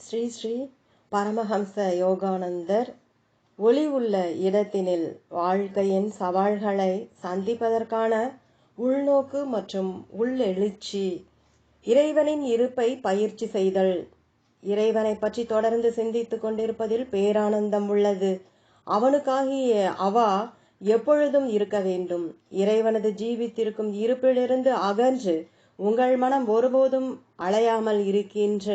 ஸ்ரீ ஸ்ரீ பரமஹம்ச யோகானந்தர் ஒளி உள்ள இடத்தினில் வாழ்க்கையின் சவால்களை சந்திப்பதற்கான உள்நோக்கு மற்றும் உள்ளெழுச்சி இறைவனின் இருப்பை பயிற்சி செய்தல். இறைவனை பற்றி தொடர்ந்து சிந்தித்து கொண்டிருப்பதில் பேரானந்தம் உள்ளது. அவனுக்காகிய அவா எப்பொழுதும் இருக்க வேண்டும். இறைவனது ஜீவித்திருக்கும் இருப்பிலிருந்து அகன்று உங்கள் மனம் ஒருபோதும் அலையாமல் இருக்கின்ற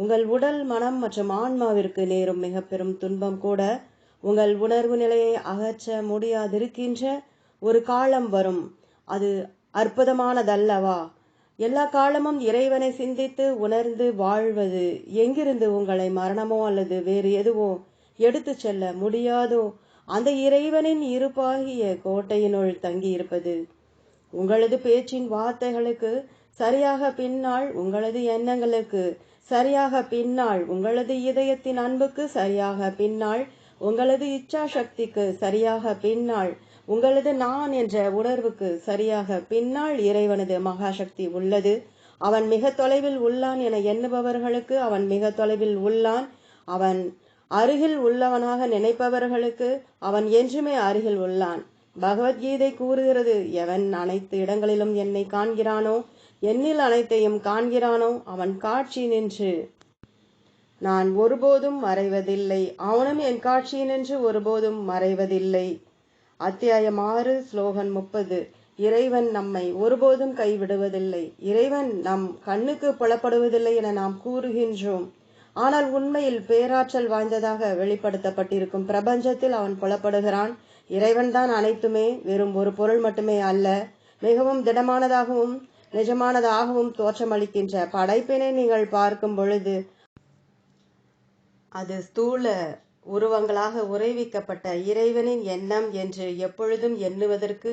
உங்கள் உடல் மனம் மற்றும் ஆன்மாவிற்கு நேரும் மிக பெரும் துன்பம் கூட உங்கள் உணர்வு நிலையை அகற்ற முடியாதிருக்கின்ற ஒரு காலம் வரும். அது அற்புதமானதல்லவா? எல்லா காலமும் இறைவனை சிந்தித்து உணர்ந்து வாழ்வது எங்கிருந்து உங்களை மரணமோ அல்லது வேறு எதுவோ எடுத்து செல்ல முடியாதோ அந்த இறைவனின் இருப்பாகிய கோட்டையினுள் தங்கியிருப்பது. உங்களது பேச்சின் வார்த்தைகளுக்கு சரியாக பின்னால் உங்களது எண்ணங்களுக்கு சரியாக பின்னால் உங்களது இதயத்தின் அன்புக்கு சரியாக பின்னால் உங்களது இச்சா சக்திக்கு சரியாக பின்னால் உங்களது நான் என்ற உணர்வுக்கு சரியாக பின்னால் இறைவனது மகாசக்தி உள்ளது. அவன் மிக தொலைவில் உள்ளான் என எண்ணுபவர்களுக்கு அவன் மிக தொலைவில் உள்ளான். அவன் அருகில் உள்ளவனாக நினைப்பவர்களுக்கு அவன் என்றுமே அருகில் உள்ளான். பகவத்கீதை கூறுகிறது எவன் அனைத்து இடங்களிலும் என்னை காண்கிறானோ என்னில் அனைத்தையும் காண்கிறானோ அவன் காட்சி நின்று. நான் ஒருபோதும் மறைவதில்லை. அவனும் என் காட்சி நின்று ஒருபோதும் மறைவதில்லை. அத்தியாயம் ஆறு ஸ்லோகன் முப்பது. இறைவன் நம்மை ஒருபோதும் கைவிடுவதில்லை. இறைவன் நம் கண்ணுக்கு புலப்படுவதில்லை என நாம் கூறுகின்றோம். ஆனால் உண்மையில் பேராற்றல் வாய்ந்ததாக வெளிப்படுத்தப்பட்டிருக்கும் பிரபஞ்சத்தில் அவன் புலப்படுகிறான். இறைவன்தான் அனைத்துமே வெறும் ஒரு பொருள் மட்டுமே அல்ல மிகவும் திடமானதாகவும் நிஜமானதாகவும் தோற்றமளிக்கின்ற படைப்பினை நீங்கள் பார்க்கும் பொழுது அது ஸ்தூல உருவங்களாக உறைவிக்கப்பட்ட இறைவனின் எண்ணம் என்று எப்பொழுதும் எண்ணுவதற்கு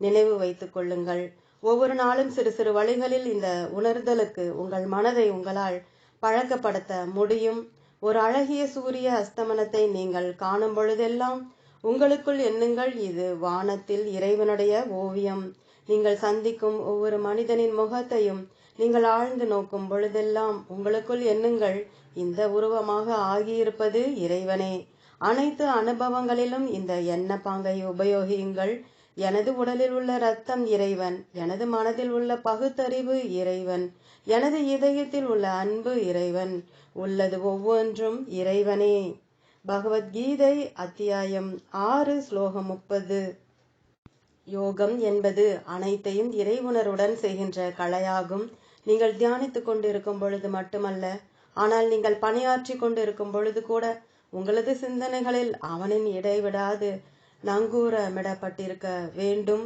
நினைவு வைத்துக் கொள்ளுங்கள். ஒவ்வொரு நாளும் சிறு சிறு வழிகளில் இந்த உணர்தலுக்கு உங்கள் மனதை உங்களால் பழக்கப்படுத்த முடியும். ஒரு அழகிய சூரிய அஸ்தமனத்தை நீங்கள் காணும் பொழுதெல்லாம் உங்களுக்குள் எண்ணுங்கள். இது வானத்தில் இறைவனுடைய ஓவியம். நீங்கள் சந்திக்கும் ஒவ்வொரு மனிதனின் முகத்தையும் நீங்கள் ஆழ்ந்து நோக்கும் பொழுதெல்லாம் உங்களுக்குள் எண்ணுங்கள் இந்த உருவமாக ஆகியிருப்பது இறைவனே. அனைத்து அனுபவங்களிலும் இந்த எண்ண பாங்கை உபயோகியுங்கள். எனது உடலில் உள்ள ரத்தம் இறைவன் எனது மனதில் உள்ள பகுத்தறிவு இறைவன் எனது இதயத்தில் உள்ள அன்பு இறைவன் உள்ளது ஒவ்வொன்றும் இறைவனே. பகவத்கீதை அத்தியாயம் ஆறு ஸ்லோகம் முப்பது. யோகம் என்பது அனைத்தையும் இறைவுணருடன் செய்கின்ற கலையாகும். நீங்கள் தியானித்துக் கொண்டிருக்கும் பொழுது மட்டுமல்ல ஆனால் நீங்கள் பணியாற்றி கொண்டிருக்கும் பொழுது கூட உங்களது சிந்தனைகளில் அவனின் இடைவிடாது நங்கூரமிடப்பட்டிருக்க வேண்டும்.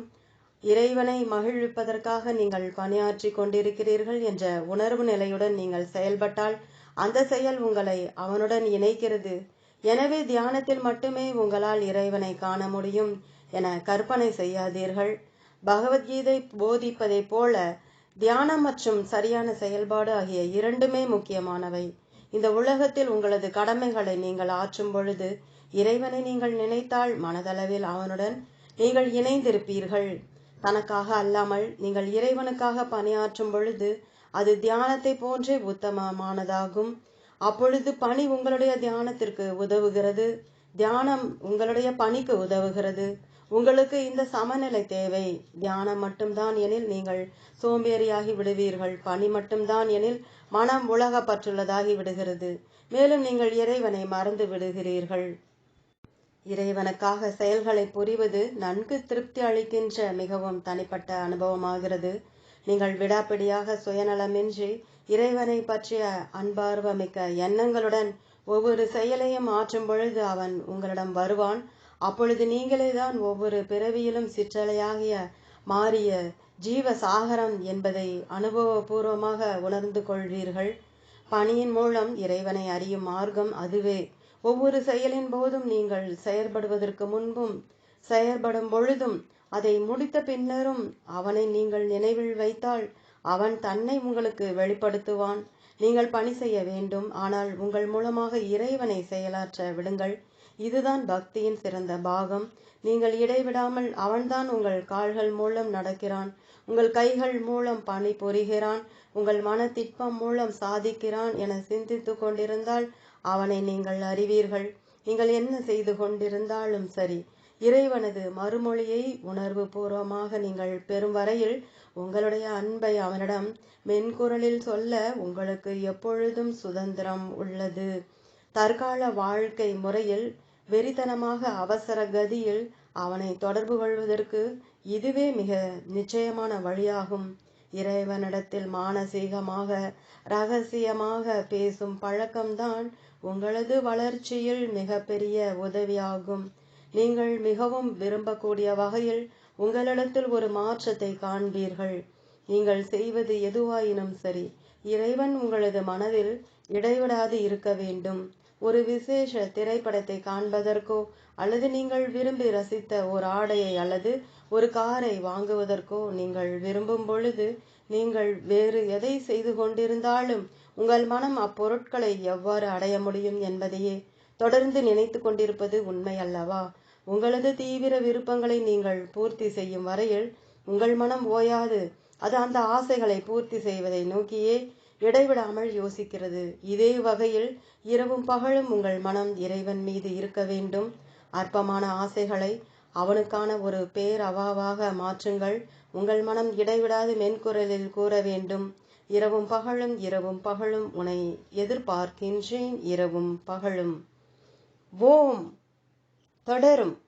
இறைவனை மகிழ்விப்பதற்காக நீங்கள் பணியாற்றி கொண்டிருக்கிறீர்கள் என்ற உணர்வு நிலையுடன் நீங்கள் செயல்பட்டால் அந்த செயல் உங்களை அவனுடன் இணைக்கிறது. எனவே தியானத்தில் மட்டுமே உங்களால் இறைவனை காண முடியும். என கற்பனை செய்யாதீர்கள். பகவத்கீதை போதிப்பதைப் போல தியானம் மற்றும் சரியான செயல்பாடு ஆகிய இரண்டுமே முக்கியமானவை. இந்த உலகத்தில் உங்களது கடமைகளை நீங்கள் ஆற்றும் பொழுது இறைவனை நீங்கள் நினைத்தால் மனதளவில் அவனுடன் நீங்கள் இணைந்திருப்பீர்கள். தனக்காக அல்லாமல் நீங்கள் இறைவனுக்காக பணியாற்றும் பொழுது அது தியானத்தை போன்றே உத்தமமானதாகும். அப்பொழுது பணி உங்களுடைய தியானத்திற்கு உதவுகிறது. தியானம் உங்களுடைய பணிக்கு உதவுகிறது. உங்களுக்கு இந்த சமநிலை தேவை. தியானம் மட்டும்தான் எனில் நீங்கள் சோம்பேறியாகி விடுவீர்கள். பணி மட்டும்தான் எனில் மனம் உலகப்பற்றுள்ளதாகி விடுகிறது. மேலும் நீங்கள் இறைவனை மறந்து விடுகிறீர்கள். இறைவனுக்காக செயல்களை புரிவது நன்கு திருப்தி அளிக்கின்ற மிகவும் தனிப்பட்ட அனுபவமாகிறது. நீங்கள் விடாப்பிடியாக சுயநலமின்றி இறைவனை பற்றிய அன்பார்வமிக்க எண்ணங்களுடன் ஒவ்வொரு செயலையும் ஆற்றும் பொழுது அவன் உங்களிடம் வருவான். அப்பொழுது நீங்களே தான் ஒவ்வொரு பிறவியிலும் சிற்றலையாகிய மாறிய ஜீவ சாகரம் என்பதை அனுபவபூர்வமாக உணர்ந்து கொள்வீர்கள். பணியின் மூலம் இறைவனை அறியும் மார்க்கம் அதுவே. ஒவ்வொரு செயலின் போதும் நீங்கள் செயற்படுவதற்கு முன்பும் செயற்படும் பொழுதும் அதை முடித்த பின்னரும் அவனை நீங்கள் நினைவில் வைத்தால் அவன் தன்னை உங்களுக்கு வெளிப்படுத்துவான். நீங்கள் பணி செய்ய வேண்டும் ஆனால் உங்கள் மூலமாக இறைவனை செயலாற்ற விடுங்கள். இதுதான் பக்தியின் சிறந்த பாகம். நீங்கள் இடைவிடாமல் அவன்தான் உங்கள் கால்கள் மூலம் நடக்கிறான். உங்கள் கைகள் மூலம் பணி புரிகிறான். உங்கள் மனத்திட்பம் மூலம் சாதிக்கிறான் என சிந்தித்து கொண்டிருந்தால் அவனை நீங்கள் அறிவீர்கள். நீங்கள் என்ன செய்து கொண்டிருந்தாலும் சரி இறைவனது மறுமொழியை உணர்வு பூர்வமாக நீங்கள் பெறும் வரையில் உங்களுடைய அன்பை அவனிடம் மென்குரலில் சொல்ல உங்களுக்கு எப்பொழுதும் சுதந்திரம் உள்ளது. தற்கால வாழ்க்கை முறையில் வெறித்தனமாக அவசர கதியில் அவனை தொடர்பு கொள்வதற்கு இதுவே மிக நிச்சயமான வழியாகும். இறைவனிடத்தில் மானசீகமாக ரகசியமாக பேசும் பழக்கம்தான் உங்களது வளர்ச்சியில் மிகப்பெரிய உதவியாகும். நீங்கள் மிகவும் விரும்பக்கூடிய வகையில் உங்களிடத்தில் ஒரு மாற்றத்தை காண்பீர்கள். நீங்கள் செய்வது எதுவாயினும் சரி இறைவன் உங்களது மனதில் இடைவிடாது இருக்க வேண்டும். ஒரு விசேஷ திரைப்படத்தை காண்பதற்கோ அல்லது நீங்கள் விரும்பி ரசித்த ஒரு ஆடையை அல்லது ஒரு காரை வாங்குவதற்கோ நீங்கள் விரும்பும் பொழுது நீங்கள் வேறு எதை செய்து கொண்டிருந்தாலும் உங்கள் மனம் அப்பொருட்களை எவ்வாறு அடைய முடியும் என்பதையே தொடர்ந்து நினைத்து கொண்டிருப்பது உண்மை அல்லவா? உங்களது தீவிர விருப்பங்களை நீங்கள் பூர்த்தி செய்யும் வரையில் உங்கள் மனம் ஓயாது. அது அந்த ஆசைகளை பூர்த்தி செய்வதை நோக்கியே இடைவிடாமல் யோசிக்கிறது. இதே வகையில் இரவும் பகலும் உங்கள் மனம் இறைவன் மீது இருக்க வேண்டும். அற்பமான ஆசைகளை அவனுக்கான ஒரு பேரவாவாக மாற்றுங்கள். உங்கள் மனம் இடைவிடாது மென்குரலில் கூற வேண்டும். இரவும் பகலும் இரவும் பகலும் உனை எதிர்பார்க்கின்றேன். இரவும் பகலும். ஓம். தொடரும்.